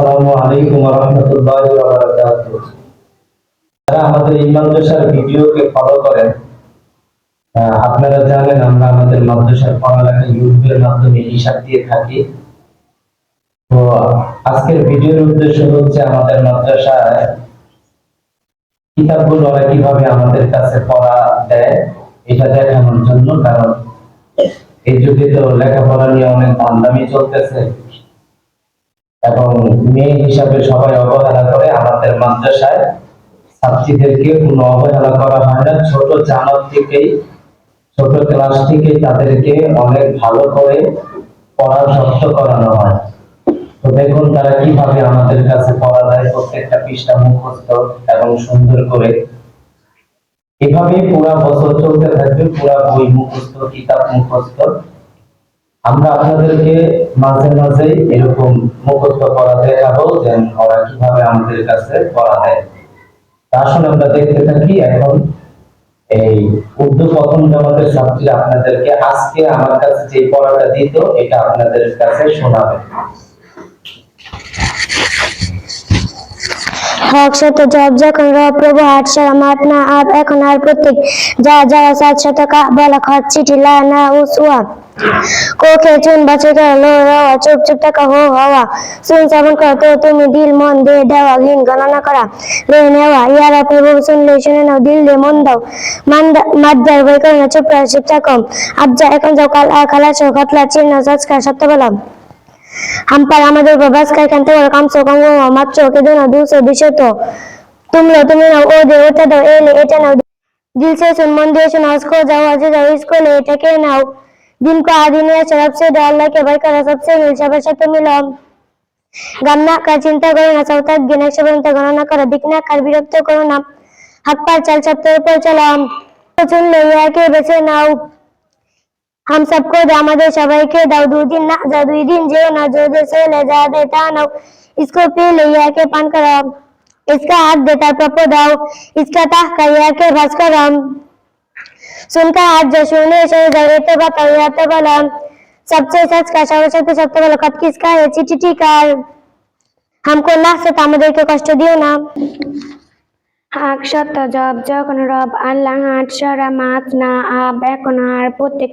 আসসালামু আলাইকুম রহমতুল্লাহ যারা আমাদের এই মাদ্রাসার ভিডিওকে ফলো করেন আপনারা জানেন আমরা আমাদের মাদ্রাসার পড়ালেখা ইউটিউবের মাধ্যমে হিসাব দিয়ে থাকি। তো আজকের ভিডিওর উদ্দেশ্য হচ্ছে আমাদের মাদ্রাসায় কিতাবগুলো ওরা কীভাবে আমাদের কাছে পড়া দেয়, এটা দেখানোর জন্য। কারণ এই যুগে তো লেখাপড়া নিয়ে অনেক দামদামি চলতেছে। এবং মেয়ে হিসাবে সবাই অবহেলা করে আমাদের মাদ্রাসায় ছাত্রীদেরকে কোনো অবহেলা করা হয় না। ছোট জামাত থেকেই, ছোট ক্লাস থেকেই তাদেরকে অনেক ভালো করে পড়া শক্ত করানো হয়। তো দেখুন তারা কীভাবে আমাদের কাছে পড়া দেয় প্রত্যেকটা পৃষ্ঠা মুখস্থ এবং সুন্দর করে। এভাবেই পুরা বছর চলতে থাকবে, পুরা বই মুখস্থ, কিতাব মুখস্থ। আমরা আপনাদেরকে মাঝে মাঝে এরকম মুখস্থ করা দেখাবো যে ওরা কীভাবে আমাদের কাছে পড়া দেয়। আসলে আমরা দেখতে থাকি এখন এই উর্দু প্রথম জমাতের ছাত্রীরা আপনাদেরকে আজকে আমার কাছে যে পড়াটা দিত, এটা আপনাদের কাছে শোনাবে। হক শত জব যখন র প্রভু আট সারা আব এখন আর প্রত্যেক যা যা সাত শতকা বলা খত চিঠি, লা, না উসুয়া কোকে চুন বাঁচে কর লো রওয়া চুপ চুপ টাকা হো হওয়া শুন শ্রবণ কর তো তুমি দিল মন দে দেওয়া ঘিন গণনা করা লে নেওয়া ইয়ারা প্রভু শুনলে শুনে নাও দিল দে মন দাও মাদ্দার বই করে না চুপ করে চুপ থাকো আবজা এখন যাও কাল আ খালা চো খতলা চিহ্ন সৎকার সত্য বলাম হাম্পার আমাদের উপর বাস খাই কানতে বড় কামসো কঙ্গ মাত্র ওকে দো না দুশো দুশো তো তুমলো তুমি নাও ও দে ওটা দাও এলে এটা নাও दिल से सुन मन दिए सुन उसको जाओ आज जाओ इसको ले टके दिल को आदि ने शराब से डालला केवळ करा मिळशाभर शक्त मिळव ગામના ચિંતા કરો ના સૌતા જ્ઞાન गणना ગણો ના કરો દીકના કર વિરક્ત કરો ના હક પર ચલ શબ્દ પર ચલો तो सुन ले लिया के बसे ना हम सबको दामादे सबाई के दाऊदू दिन ना जादू दिन जे ना जो जैसे ले जा देता ना इसको पी ले लिया के पान कराओ। इसका हाथ देता प्रपो दाओ। इसका ताह कहिया के भास्कर राम। सुनकर आज जशुने धैर्यतेव बोला सबसे सच का सर्वशक्ति सत्यबल कब किसका है? चिट्ठी का। हमको ना सतामदे के कष्ट दियो ना। সত্য জব যখন রব আল্লাহ হাট সরা, মাত না আব এখন আর প্রত্যেক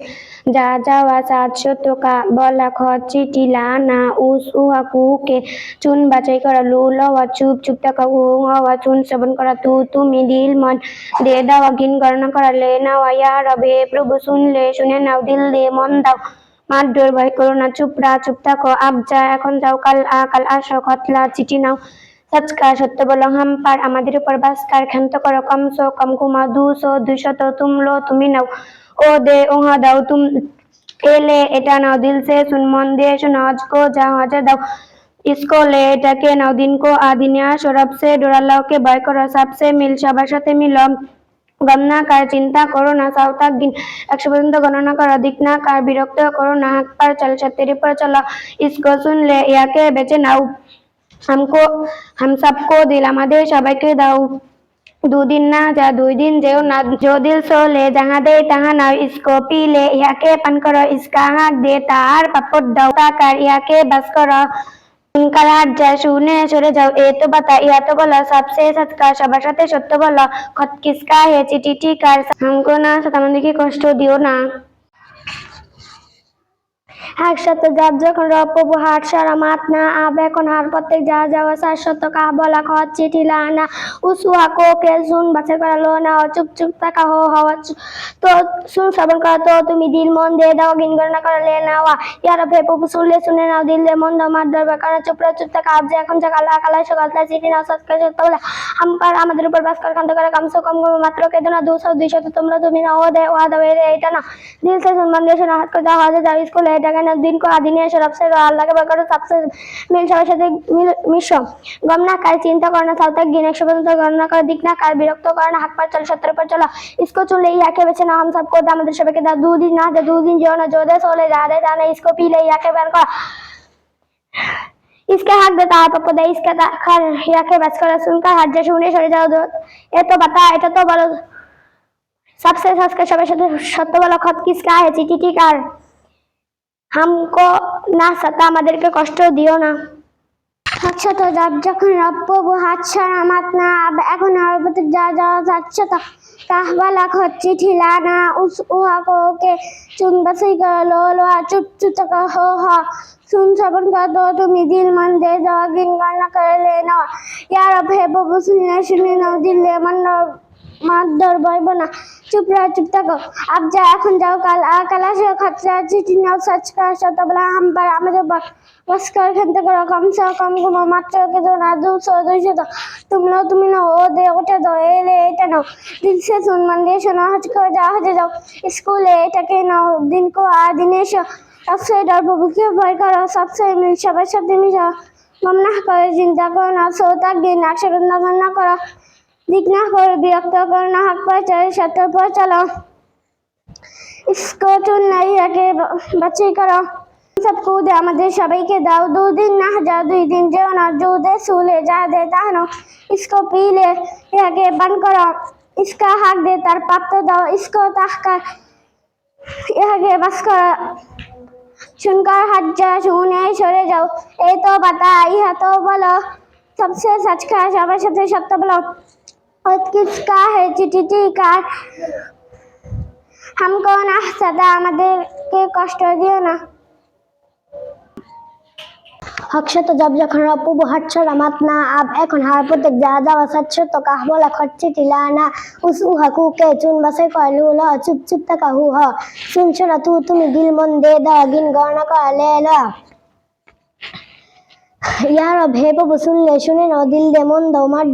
যা যাওয়া সাত শতকা বলা খ চিঠি লা না উস, উহা, কুকে, চুন বাছাই করা লু লওয়া চুপ চুপ টাকা হু হওয়া, চুন শ্রবণ করা, তু, তুমি, দিল, মন, দে দাওয়া গিন গণনা করা, লে নাওয়া ইয়া রবে, প্রভু, শুনলে, শুনে নাও, দিল, দে, মন দাও। মারডোর ভয় করো না চুপরা চুপ থাকো আবজা এখন যাও, কাল আ, কাল আসো, খতলা, চিঠি নাও। সচকার সত্য বলো হাম পার আমাদের উপর বাসকার ক্ষান্ত করো কমসো কম ঘুমা দুশো দুশত তুমলো তুমি নাও ও দে ওহা দাও তুম এলে এটা নাও দিল সে সুন মন দিয়ে শোনো আজকো যা হাজার দাও इसको ले এটাকে নাও দিন কো আদিনিয়া সরব সে ডোরাল্লাহকে ভয় করো সবসে মিল সবার সাথে মিলো গণনা কার চিন্তা করো না সাউতাক দিন একশো পর্যন্ত গণনা করো দিক না কার বিরক্ত করো না হাত পার চল সত্যের উপর চলো ইসকো শুনলে ইয়াকে বেঁচে নাও हमको, हम सबको दिल আমাদের সবাইকে দাও দুদিন না যা দুই দিন যেও না जो दिल सो ले, जहाँ दे तहाँ ना, इसको ইয়াকে পান করো इसका हाथ दे তার পাপট দাও তাকার ইয়াকে বাস করো उनका হাত যা শুনে সরে যাও এ তো বাতা ইয়া তো বলো সবসে সৎকার সবার সাথে সত্য বলো খত কিসকা হে চিঠি কার হামকো না সাতামন্দিকে কষ্ট দিও না একসাথে যার যখন রপ্রভু হাট সারা মাত না, আব এখন হার প্রত্যেক যা যাওয়া সার শতক আ বলা খ চিঠি লানা। উসুয়া কো কে শুন বাছে করা লো না চুপ চুপ থাকা হো হওয়া তো শুন শ্রবণ করা, তো তুমি দিল মন দিয়ে দাও, গিন করা লে নেওয়া। ইয়ার ভেপু শুনলে শুনে নাও, দিল দে মন দাও মার দরবার করা চুপ চুপ থাকা আব যে এখন সকাল আকালায় সকাল তাই চিঠি নাও সৎকার সত্য বলে। আমার আমাদের উপর বাস কর, কান্ত করে কমসে কম মাত্র কেদো না, দুশো দুইশো তোমরা তুমি না ও দে ওয়া দাও এটা না। দিল সে সম্মান দিয়ে শোনা, হাত করে দাও হাজে যাও, স্কুলে జగన్ దీనికి అధినేశ రబ్సగా అలాగే బగడు సబ్స మిల్ సరస్వతి মিশ্র গণনাকার চিন্তা করনা সাউতা গিনে শব্দ গণনাকার দিক না কার বিরক্ত করনা হাক পার চল সত্তর পর চলো। इसको चुन ले आके বেছে না हम सबको আমাদের সবাইকে দা দুদিন না দা, দুদিন যেও না জোদে সোলে জাদে জানে इसको पी ले आके বের করা। इसके हक देता है पप्पो दे इसके खर या শুনে সরে যাও এ তো বাতা, এটা তো বলো। सबसे सस्कर সবাই সত্য বলো, খত কিসকা है हमको না সতা আমাদেরকে কষ্ট দিও না একশত জব যখন রব্বু হাত সারা মাত না আব এখন হরবত যা যাওয়া যাচ্ছে তা কাহবালা খচ্ছি ঠিলা না উস উহা কোকে চুন বাসি গলো লোয়া চুপ চুপ কা হো হা सुन सबन का दो तुम दिल मन दे दवा गिन गाना कर लेना यार अब है बबू सुनने सुने ना दिल ले मन মারধর বইব না। চুপ রহ, চুপ থাকো। আব যা, এখন যাও, কাল কাল আসে খতরা চিঠি নাও সার্চ করা শত বলা হাম পার আমাদের বস কর খেলতে করো কম সে কম ঘুমো মাত্র কে দো না, দুশো, দুইশো তো তুম লো তুমি নাও, ও দে, ওটা দো এলে এটা নাও। দিল সে শুন মন দিয়ে শোনো, হজ করে যাও হজে যাও। স্কুলে এটাকে নাও, দিন কো আর দিনে এসো সবচেয়ে ডর প্রভুকে ভয় করো মিল সবার সাথে মিশো। মামনা করে চিন্তা করো না সৌতাক দিন একশো না করো। দিক না করে বিরক্ত করো না হাত পায়ে চলে সাথে পর চলো স্কোটুন নারীরাকে বাছাই করো সব কুদে আমাদের সবাইকে দাও দুদিন না যাও দুই দিন যেও না জুদে সুলে যা দে তাহানো इसको पी ले ইহাকে পান করো इसका হাক দে তার প্রাপ্ত দাও इसको তাহকার ইহাকে বাস করো শুনকার হাত যা শুনে সরে যাও এই তো বাতা ইহা তো বলো সবসে সচ খা সবার সাথে সত্য বলো और किसका है চিঠিটি কার हमको না সদা আমাদেরকে কষ্ট দিও না অক্ষত জব যখন অপুব হাটছর মাত না আব এখন হার প্রত্যেক যা যাওয়া সাতশত কাহ বলা খরচি টিলা না উস উহা কুকে চুন বাসে কয় লু ল চুপ চুপ থাকা হু হ শুনছরা তু তুমি দিল মন দে দাও গিন গণনা করা লে ইয়া রব হে প্রভু শুনলে শুনে নাও দিল দে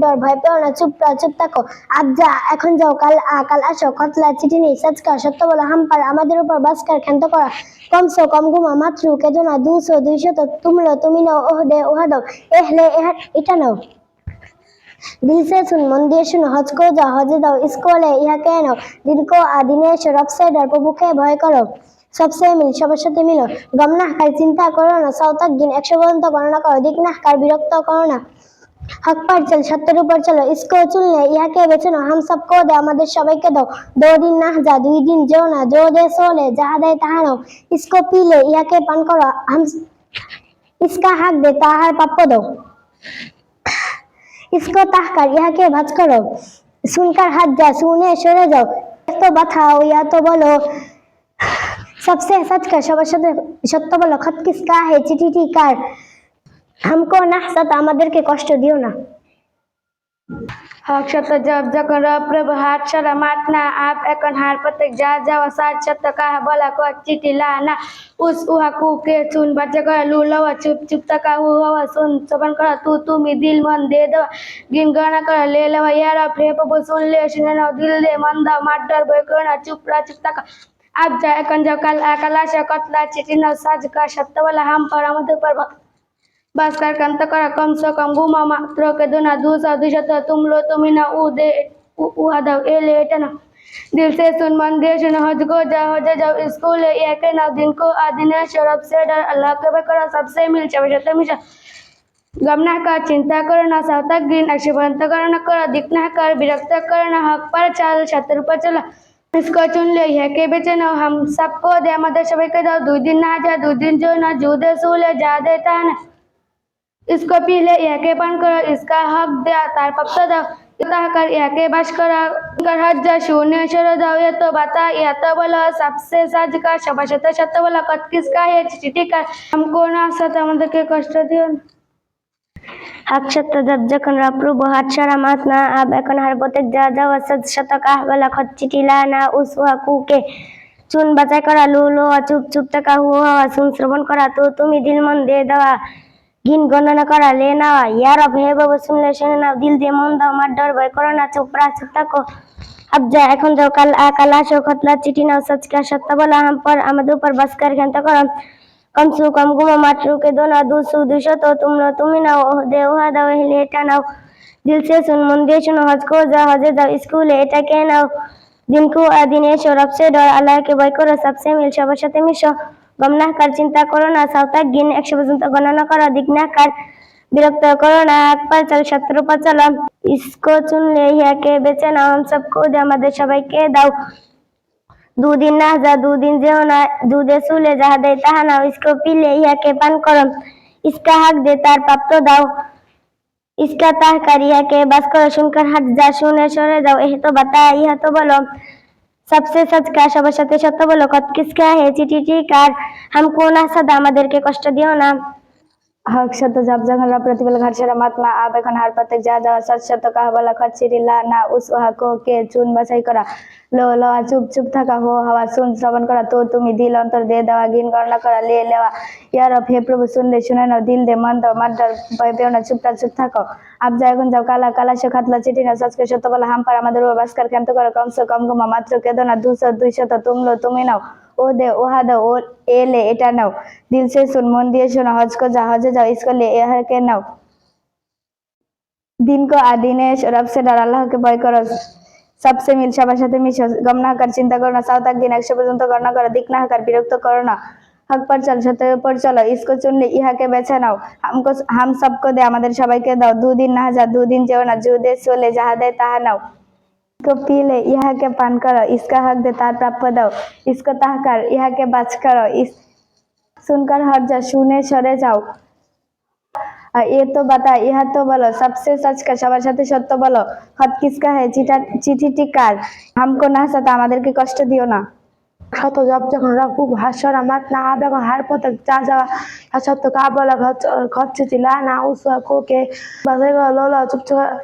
ডর ভয় পেও না, চুপ চুপ থাকো। আজ যা, এখন যাও, কাল আ আসো কতলা চিঠি নেই সাজকার সত্য বলো হাম্পার আমাদের উপর বাস্কার ক্ষান্ত করা কমসো কম গুমা মাতৃ কেঁদো না দুশো দুইশত তুমলো তুমি নাও ওহ দে ওহা দাও এহলে এহা এটা নাও। দিল সে সুন মন দিয়ে শুন, হজ কো যাও, হজে দাও ইসকোলে ইহা কেন দিন কো আদিনে সে রব প্রভুকে ভয় করো সবসময় মিল, সবার সাথে মিলো গমনাহকার চিন্তা করো না সৌতাক দিন, একশো পর্যন্ত গণনা করো, দিক নাহকার বিরক্ত করো না। হক পার চল, সত্যের উপর চলো, ইসকো চুললে ইহাকে বেছে নো হাম সব কো দে আমাদের সবাইকে দো দো দিন না যা, দুই দিন যেও না জো দে সোলে যাহা দেয় তাহা নো ইসকো পিলে ইহাকে পান করো হাম ইসকা হাক দে, তাহার প্রাপ্য দাও। ইসকো তাহকার, ইহাকে ভাজ করো। শুনকার হাত যা, শুনে সরে যাও। এত ব্যথা ইয়া তো বলো। सबसे सच कर সবার সাথে সত্য বলো খত কিসকা হে চিঠিটি কার हमको না সত আমাদেরকে কষ্ট দিও না অক্ষত জব যখন প্রভু হাত সারা মাত না আপ এখন হার প্রত্যেক যা যাওয়া সাত সত্য কাহা বলা ক চিঠি লা না উস উহা কুকে চুন বাচ্চা করা লু লওয়া চুপ চুপ তাকা হু হওয়া শুন শ্রবণ করা তু তুমি দিল মন দে দেওয়া গিন গণনা করা লে লেওয়া ইয়ারা প্রে প্রভু শুনলে শুনে নাও দিল দে মন দাও মার ডর বই করো না চুপ রা চুপ তাকা आप जय कंजव कल कला शकतला चिटिन साज का शब्दवल हम पर अमद पर भास्कर कंत कर कम स कम घुमा मात्र के दुना दूसरा दुशत तुम लो तुम न ऊ दे उदव ए लेटन दिल से सुन मन दे सुन हज को जा हो जा जब स्कूल ये के नव दिन को आदि न शरब से डर अल्लाह के बकर सबसे मिल चब जत मिशा गमना कर चिंता करो न सातक गिन अक्षभंत करो न करो दिखना कर विरक्त करो न हक पर चाल शत्रु पर चला स्कोचन ले है के बेचे बेचनो हम सबको दे मदद शबे के दो दो दिन ना जा दो दिन जो ना जूदे सूले जा देता ना इसको पी ले यह के पान करो इसका हक दे तार पप्ता दो इतना कर यह के बश करो कर हट जा शून्य शर दो ये तो बता यह तो बोलो सबसे साज का शबशत शत्ता बोला कत किसका है चिटी कर हमको ना सत मदद के कष्ट दियो অক্ষত জব যখন প্রভু হাত সারা মাত না আব এখন হার প্রত্যেক যা যাওয়া সাত শত কাহ বলা খত চিঠি লা না উস উহা কুকে চুন বাছাই করা লু লো চুপ চুপ থাকা হু হওয়া শুন শ্রবণ করা তো তুমি দিল মন দে দেওয়া গিন গণনা করা লে নাওয়া ইয়ার অব হে বাবু শুনলে শুনে নাও দিল দিয়ে মন দাও মার ডর ভয় করো না চুপ রা চুপ থাকো अब जा এখন যাও কাল আ কাল আসো খতলা চিঠি নাও সচ का সত্য বলা हम पर আমাদের উপর বাস कर ঘন্টা করো কমসু কম গুমা মাতরুকে দোনা দুসু দুশত তোমরা তুমি নাও ওহদে ওহা দাও এহলে এটা নাও দিল সে শুন মন দিয়ে শুনো হজ কো যা হজে যাও স্কুলে এটা কে নাও দিন কো আদিন এসো রবসে ডর আল্লাহকে ভয় করো সবসে মিল সবার সাথে মিশো গমনা কার চিন্তা করো না সাউতাক গিন একশো পর্যন্ত গণনা করো দিক না কার বিরক্ত করো না এক পা চল শত্রু পা চলাম ইসকো চুনলে ইহাকে বেছে নাও হাম সবকো আমাদের সবাইকে দাও দুদিন না যা, দুদিন যেও না দুধে চুলে যাহা দেয় তাহা নাও। ইস্কো পিলে ইহাকে পান করম। ইস্কা হাক দে, তার প্রাপ্ত দাও। ইস্কা তাহ কার ইহাকে বাস করো। শুনকার হাত যা, শুনে সরে যাও। এহে তো বাতা, ইহা তো বলো। সবসে সচ কা সবার সাথে সত্য বলো। কত কিসকা হে চিঠি টিকার হামকো না সাদা আমাদেরকে কষ্ট দিও না। হক সত্য জব যখন প্রতিবেল ঘাট সেরা মাতমা আব এখন হার প্রত্যেক যা যাওয়া সৎ সত্য, কাহা বলা খত লা না, উস ওহা কো কে চুন বাছাই করা। লো লওয়া চুপ চুপ থাকা, হো হাওয়া শুন শ্রবণ করা। তো তুমি দিল অন্তর দে দেওয়া, গিন গণনা করা, লে লেওয়া। ইয়ার অফ হে প্রভু শুনলে শুনে নাও, দিল দে, মন দাও মাদ্দার ভয় পেও না চুপটা চুপ থাকো। আব যা এখন যাও, কালা কালা সে খাতলা চিঠি না সচকে সত্য বলা হাম পার, আমাদের ক্ষান্ত করো কমসে কম কমা মাত্র কেদো না, দুশো দুইশত, তুমলো, তুমি নাও। ও দে ও এটা নাও। দিল সে শুন মন দিয়ে শোনো, হজ কো যা হজে যাও নাও। দিন কো রব সে ভয় করো। সবসে মিল, সবার সাথে মিশো। গম না কর চিন্তা করো না, সাউথ দিন একশো পর্যন্ত গণনা করো। দিক না বিরক্ত করো না। হক পর চল, সত্যের উপর চলো। ইসকো চুনলে ইহাকে বেছে নাও। হামকো হাম সবকো দে, আমাদের সবাইকে দাও। দুদিন না যা দুদিন যেও না। যু দে চলে যাহা দেয়, তাহা নাও। পিলে ইহাকে পান কর ইসকা হকদে তার প্রাপ্য দাও ইসকো তাহকার ইহাকে বাজ কর ইস সুনকার হরজা শুনে সরে যাও এ তো বাতা ইহা তো বলো সবসে সচকা সবার সাথে সত্য বলো হত কিসকা হে চিঠা চিঠিটি কার হামকো না সাথে আমাদেরকে কষ্ট দিও না যখন মাত না হার যা যাওয়া সত্য কা বলা খরচে চিলা না কোকে লোলা,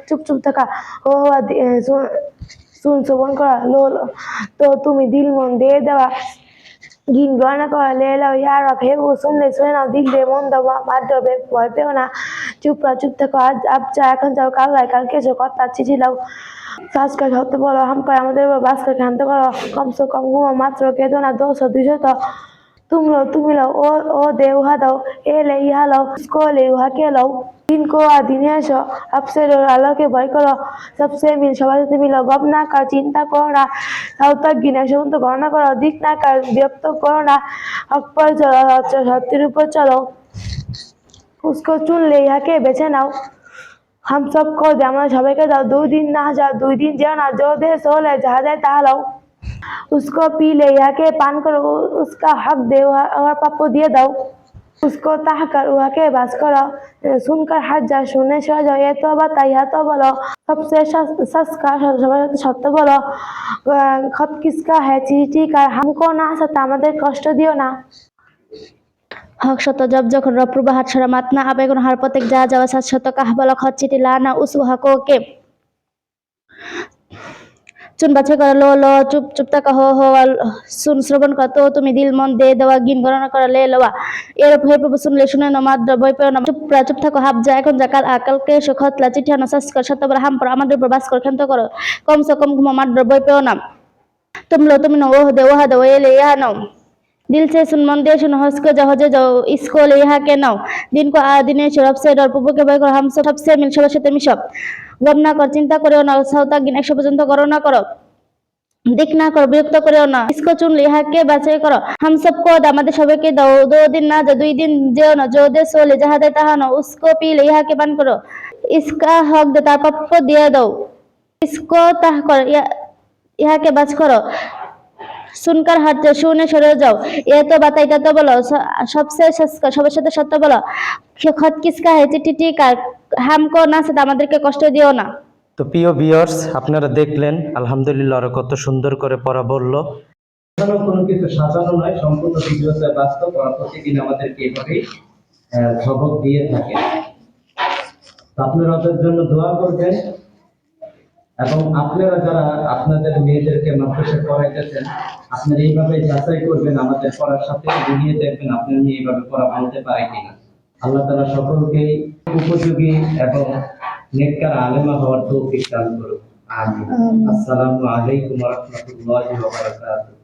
চুপ চুপ থাকা ও শোন- শ্রবণ করা, লোল, তো তুমি দিল মন দিয়ে দেওয়া, গিন গণনা করা লে লাও ইয়ার ভেবো, শুনলে শুনে নাও, দিল দে মন দেওয়া মাদ্র ভয় পেও না চুপরা চুপ থাকো, আজ আব যা এখন যাও, কাল কালকে এসো কথা চিঠি লাও কাজ বলো আমাদের করো কমসে কম ঘুমো মাত্র কেঁদো না তো। তুমি লও ও ও দে, উহা দাও এলে ইহা লও স্কলে লও? দিন কো দিনে আপসে আলোকে ভয় করো। সবসে মিল সবাই সাথে গপ না কার, চিন্তা করো না। সাউতাক গিনা সমন্ত গণনা করো, দিক না কার ব্যক্ত করো না। অপর চলো সত্যের উপর চলো। উসকো চুনলে ইহাকে বেছে নাও। हम सबको दे আমরা সবাইকে দাও দুই দিন না যাও দুই দিন যেও না जो दे सो ले जहाँ जाए তাহা লাও उसको पी ले यहाँ के पान करो उसका हक दे वह- और पापो दिए दो उसको ताह कर वह के बस करो सुनकर हट जा सुने सो जाओ ये तो बता यह तो बोलो सबसे सस सस का সবার সাথে সত্য বলো আহ, খত কিসকা है চিঠি কার हमको না সাথে আমাদের কষ্ট দিও না হক শত জব যখন রপ্রুবা হাট সরা মাতনা আবেগন হার প্রত্যেক যা যাওয়া সাত শত কাহবালক হচ্ছিটি লানা উসু হককে চুন বাছে করা লো ল, চুপ চুপ তাকা হো হো সুন শ্রবণ কত তুমি দিল মন দে দেওয়া গিন গণনা করা লে লওয়া এর হে প্রভু শুনলে শুনে নমাদ বই পেও না চুপ প্রা চুপ থাকো হাব যা, এখন জাকাল আকাল কে সুখত লা চিঠি নসাস কর শতবার হাম পর আমাদের প্রবাস কর, ক্ষান্ত করো। কমসে কম ঘুমা মাদ্র বই পেও না তুমলো তুমি নো ওহ দে, ওহা দে ওয়েলে ইহা নাও। दिल से सुन मन दे सुन हंस के जाओ जाओ इसको ले यहाँ के नाओ दिन को आ दिने रब से डर प्रभु के भय करो हम सब सबसे मिल সবার সাথে মিশো গম না কর চিন্তা করেও না সাউতা গিন একশো পর্যন্ত করো না করো দিক না করো বিরক্ত করেও না इसको चुन ले यहाँ के বাছাই করো हम सबको द আমাদের সবাইকে দাও দো দিন না যা দুই দিন যেও না जो दे सो ले जहाँ दे तहाँ ना उसको पी ले यहाँ के पान करो इसका हक दे तार पप्पो দিয়ে দাও इसको ताह करो या- ইহাকে বাজ করো শুনকার হাত যা শুনে সরে যাও। এ তো বাতা এটা তো বলো সবসে সবার সাথে সত্য বলো। খত কিসকা হয়েছে টিটি কার হামকো না সাথে আমাদেরকে কষ্ট দিও না। তো প্রিয় ভিউয়ার্স আপনারা দেখলেন আলহামদুলিল্লাহ ওরা কত সুন্দর করে পড়া বলল। সাজানো কোনো কিছু সাজানো নয় সম্পূর্ণ ভিডিওতে বাস্তব ওরা প্রতিদিন আমাদেরকে এভাবেই সবক দিয়ে থাকে। তো আপনারা ওদের জন্য দোয়া করবেন। এবং আপনারা যারা আপনাদের মেয়েদেরকে মাদ্রাসা পড়াইতেছেন আপনারা এইভাবে যাচাই করবেন আমাদের পড়ার সাথে মিলিয়ে দেখবেন আপনার মেয়ে এইভাবে পড়া বলতে পারে কিনা। আল্লাহ তালা সকলকে উপযোগী এবং নেককার আলেমা হওয়ার তৌফিক দান করুন আমিন। আসসালামু আলাইকুম ওয়া রাহমাতুল্লাহি ওয়া বারাকাতুহু।